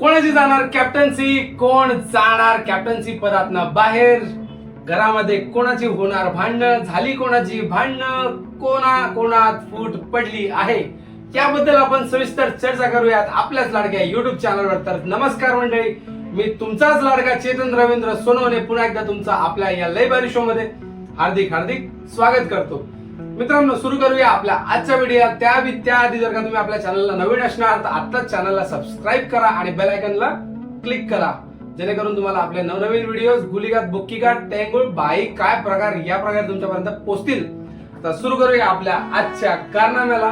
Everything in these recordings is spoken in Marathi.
कोणाची जाणार कॅप्टन्सी कोण जाणार कॅप्टन्सी पदातनं बाहेर? घरामध्ये कोणाची होणार भांडणं? झाली कोणाची भांडणं? कोणा कोणात फूट पडली आहे? याबद्दल आपण सविस्तर चर्चा करूयात आपल्याच लाडक्या युट्यूब चॅनलवर तर नमस्कार मंडळी मी तुमचाच लाडका चेतन रवींद्र सोनवणे. पुन्हा एकदा तुमचा आपल्या या लयबारी शो मध्ये हार्दिक हार्दिक स्वागत करतो. मित्रांनो सुरू करूया आपल्या आजच्या व्हिडिओ त्या त्याआधी जर का तुम्ही आपल्या चॅनलला नवीन असणार तर आत्ताच चॅनलला सबस्क्राईब करा आणि बेल आयकनला क्लिक करा. जेणेकरून तुम्हाला आपले नवनवीन व्हिडिओ गुलिगात बुक्कीगात टेंगुळ बाई काय प्रकार या प्रकारे तुमच्यापर्यंत पोहोचतील. तर सुरू करूया आपल्या आजच्या कारनाम्याला.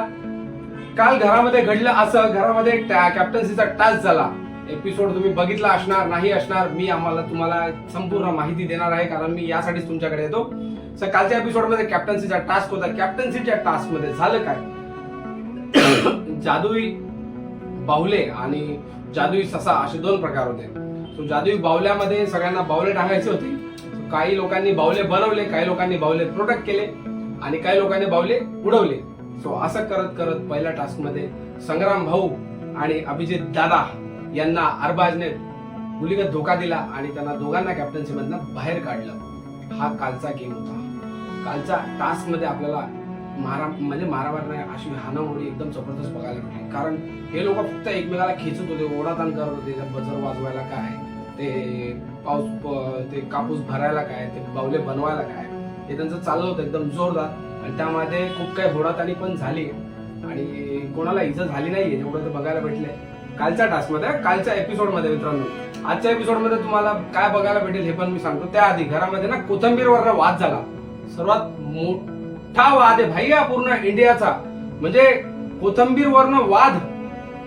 काल घरामध्ये घडलं असं घरामध्ये कॅप्टन्सीचा टास्क झाला. एपिसोड तुम्ही बघितला असणार नाही असणार मी आम्हाला तुम्हाला संपूर्ण माहिती देणार आहे कारण मी यासाठीच तुमच्याकडे येतो. सर कालच्या एपिसोडमध्ये कॅप्टन्सीचा टास्क होता. कॅप्टन्सीच्या टास्कमध्ये झालं काय? जादुई बाहुले आणि जादुई ससा असे दोन प्रकार होते. सो जादुई बाहुल्यामध्ये सगळ्यांना बाहुले टाकायचे होते. काही लोकांनी बाहुले बनवले काही लोकांनी बाहुले प्रोटेक्ट केले आणि काही लोकांनी बाहुले उडवले. सो असं करत करत पहिल्या टास्कमध्ये संग्राम भाऊ आणि अभिजित दादा यांना अरबाजने गुलीगत धोका दिला आणि त्यांना दोघांना कॅप्टन्सी मधनं बाहेर काढलं. हा कालचा गेम होता. कालच्या टास्कमध्ये आपल्याला मारा म्हणजे मारामार नाही अशी हाणामोडी एकदम जबरदस्त बघायला भेटली. कारण हे लोक फक्त एकमेकाला खेचत होते ओढाताण करत होते बजर वाजवायला काय ते पाऊस ते कापूस भरायला काय ते बावले बनवायला काय हे त्यांचं चाललं होतं एकदम जोरदार. आणि त्यामध्ये खूप काही होडाताणी पण झाली. आणि कोणाला इजा झाली नाहीये एवढं तर बघायला भेटलंय. कालच्या टास्कमध्ये कालच्या एपिसोडमध्ये मित्रांनो. आजच्या एपिसोडमध्ये तुम्हाला काय बघायला भेटेल हे पण मी सांगतो. त्याआधी घरामध्ये ना कोथंबीरवर वाद झाला. सर्वात मोठा वाद आहे भाई हा पूर्ण इंडियाचा. म्हणजे कोथंबीर वरनं वाद.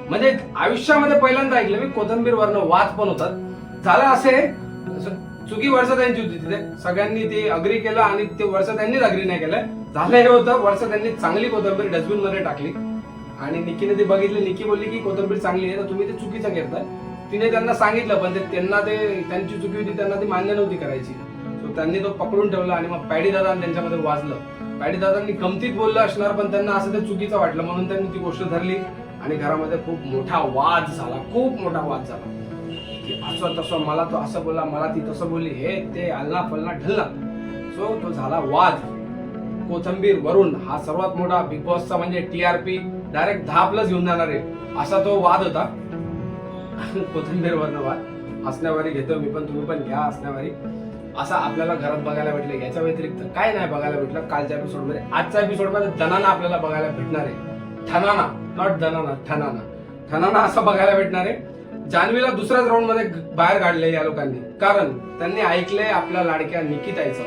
म्हणजे आयुष्यामध्ये पहिल्यांदा ऐकलं मी कोथंबीर वरनं वाद पण होतात. झालं असे चुकी वर्ष त्यांची होती तिथे. सगळ्यांनी ते अग्री केलं आणि ते वर्ष त्यांनीच अग्री नाही केलं. झालं हे होतं वर्ष त्यांनी चांगली कोथंबीर डस्टबिनमध्ये टाकली. आणि निकीने ते बघितलं निकी बोलली की कोथंबीर चांगली आहे तर तुम्ही ते चुकीचं करताय तिने त्यांना सांगितलं पण ते त्यांना ते त्यांची चुकी होती त्यांना ती मान्य नव्हती करायची. सो त्यांनी तो पकडून ठेवला आणि मग पॅडी दादा त्यांच्यामध्ये वाजलं. पॅडी दादांनी गमतीत बोललं असणार पण त्यांना असं ते चुकीचं वाटलं. म्हणून त्यांनी ती गोष्ट धरली आणि घरामध्ये खूप मोठा वाद झाला खूप मोठा वाद झाला. की असं तसं मला तो असं बोलला मला ती तसं बोलली हे ते अल्ला फलना ढल्ला सो तो झाला वाद. कोथंबीर वरून हा सर्वात मोठा बिग बॉसचा म्हणजे टीआरपी डायरेक्ट दहा प्लस घेऊन जाणार आहे. असा तो वाद होता. कोथंबीर वरनं वाद. असण्यावारी घेतो मी पण तुम्ही पण घ्या असण्यावारी असा आपल्याला घरात बघायला भेटलं याच्या व्यतिरिक्त काय नाही बघायला भेटलं. कालच्या एपिसोडमध्ये आजच्या एपिसोडमध्ये धनाना आपल्याला बघायला भेटणार आहे. ठनाना नॉट धनाना ठनाना ठनाना असं बघायला भेटणार आहे. जान्हवीला दुसऱ्याच राऊंडमध्ये बाहेर काढले या लोकांनी. कारण त्यांनी ऐकलंय आपल्या लाडक्या निकिताईचं.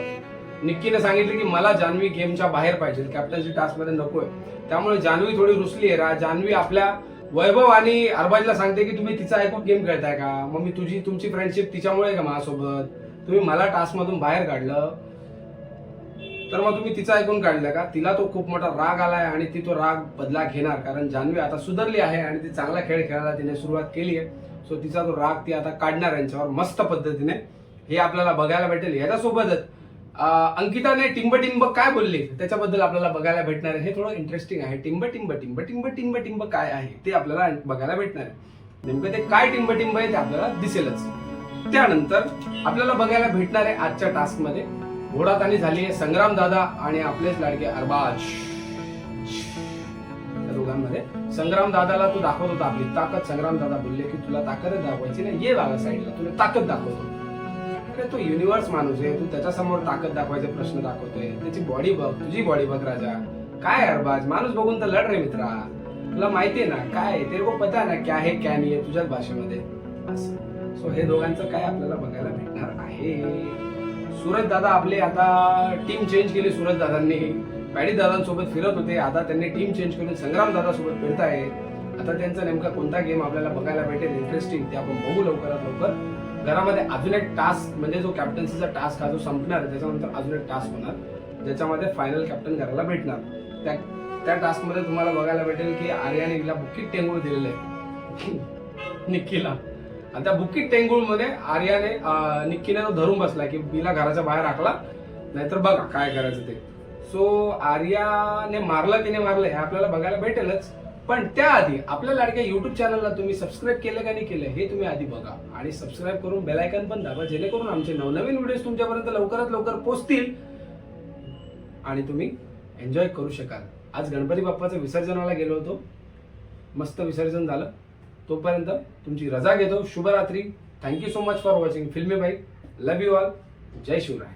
निक्कीने सांगितलं की मला जान्हवी गेमच्या बाहेर पाहिजे कॅप्टन्सी टास्कमध्ये नकोय. त्यामुळे जान्हवी थोडी रुसली आहे. रा- जान्हवी आपल्या वैभव आणि अरबाजला सांगते की तुम्ही तिचा ऐकून गेम खेळताय का? मग मी तुझी तुमची फ्रेंडशिप तिच्यामुळे का माझ्यासोबत? तुम्ही मला टास्क मधून बाहेर काढलं. तर मग तुम्ही तिचा ऐकून काढलं का? तिला तो खूप मोठा राग आलाय आणि ती तो राग बदला घेणार कारण जान्हवी आता सुधारली आहे आणि ती चांगला खेळ खेळायला तिने सुरुवात केली आहे सो तिचा तो राग ती आता काढणार यांच्यावर मस्त पद्धतीने. हे आपल्याला बघायला भेटेल. याच्यासोबतच अंकिताने टिंब टिंब काय बोलले? त्याच्याबद्दल आपल्याला बघायला भेटणार आहे. हे थोडं इंटरेस्टिंग आहे. टिंब टिंब टिंब टिंब टिंब टिंब काय आहे? ते आपल्याला बघायला भेटणार आहे. नेमकं ते काय टिंब टिंब आहे ते आपल्याला दिसेलच. त्यानंतर आपल्याला बघायला भेटणार आहे आजच्या टास्कमध्ये घोडाताणी झाली आहे संग्राम दादा आणि आपलेच लाडके अरबाज. त्या दोघांमध्ये. संग्राम दादाला तू दाखवत होता आपली ताकद. संग्राम दादा बोलले की तुला ताकदच दाखवायची नाही. ये बाबा साईडला. तुला ताकद दाखवतो. अरे तो युनिव्हर्स माणूस आहे तू त्याच्यासमोर ताकद दाखवायचे प्रश्न दाखवतोय. त्याची बॉडी बघ तुझी बॉडी बघ राजा. काय अरबाज? माणूस बघून तर लढ रे मित्रा. तुला माहितीये ना काय ते तेरे को पता ना क्या है क्या नाही आहे तुझ्याच भाषेमध्ये. सो हे दोघांचं काय आपल्याला बघायला भेटणार आहे? सुरज दादा आपले आता टीम चेंज केली सुरज दादांनी. पॅडी दादांसोबत फिरत होते. आता त्यांनी टीम चेंज करून संग्राम दादा सोबत फिरताय. आता त्यांचा नेमका कोणता गेम आपल्याला बघायला भेटेल? इंटरेस्टिंग ते आपण बघू लवकरात लवकर. घरामध्ये अजून एक टास्क म्हणजे जो कॅप्टन्सीचा टास्क हा जो संपणार आहे त्याच्यानंतर अजून एक टास्क होणार ज्याच्यामध्ये फायनल कॅप्टन घराला भेटणार. त्या त्या टास्कमध्ये तुम्हाला बघायला भेटेल की आर्याने हिला बुकीट टेंगूळ दिलेलं आहे निक्कीला. आणि त्या बुकीट टेंगूळमध्ये आर्याने निक्कीने तो धरून बसला की बिला घराच्या बाहेर राखला नाहीतर बघा काय करायचं ते. सो आर्याने मारलं की नाही मारलं हे आपल्याला बघायला भेटेलच. पण त्याआधी आपल्या लाडक्या युट्यूब चॅनलला तुम्ही सबस्क्राईब केलं का नाही केलं हे तुम्ही आधी बघा. आणि सबस्क्राईब करून बेल पण दाबा जेणेकरून आमचे नवनवीन व्हिडिओज तुमच्यापर्यंत लवकरात लवकर पोहोचतील आणि तुम्ही एन्जॉय करू शकाल. आज गणपती बाप्पाचं विसर्जनाला गेलो होतो. मस्त विसर्जन झालं. तोपर्यंत तुमची रजा घेतो. शुभरात्री. Thank you so much for watching फिल्मी बाई. लव यू ऑल जय शिवराय.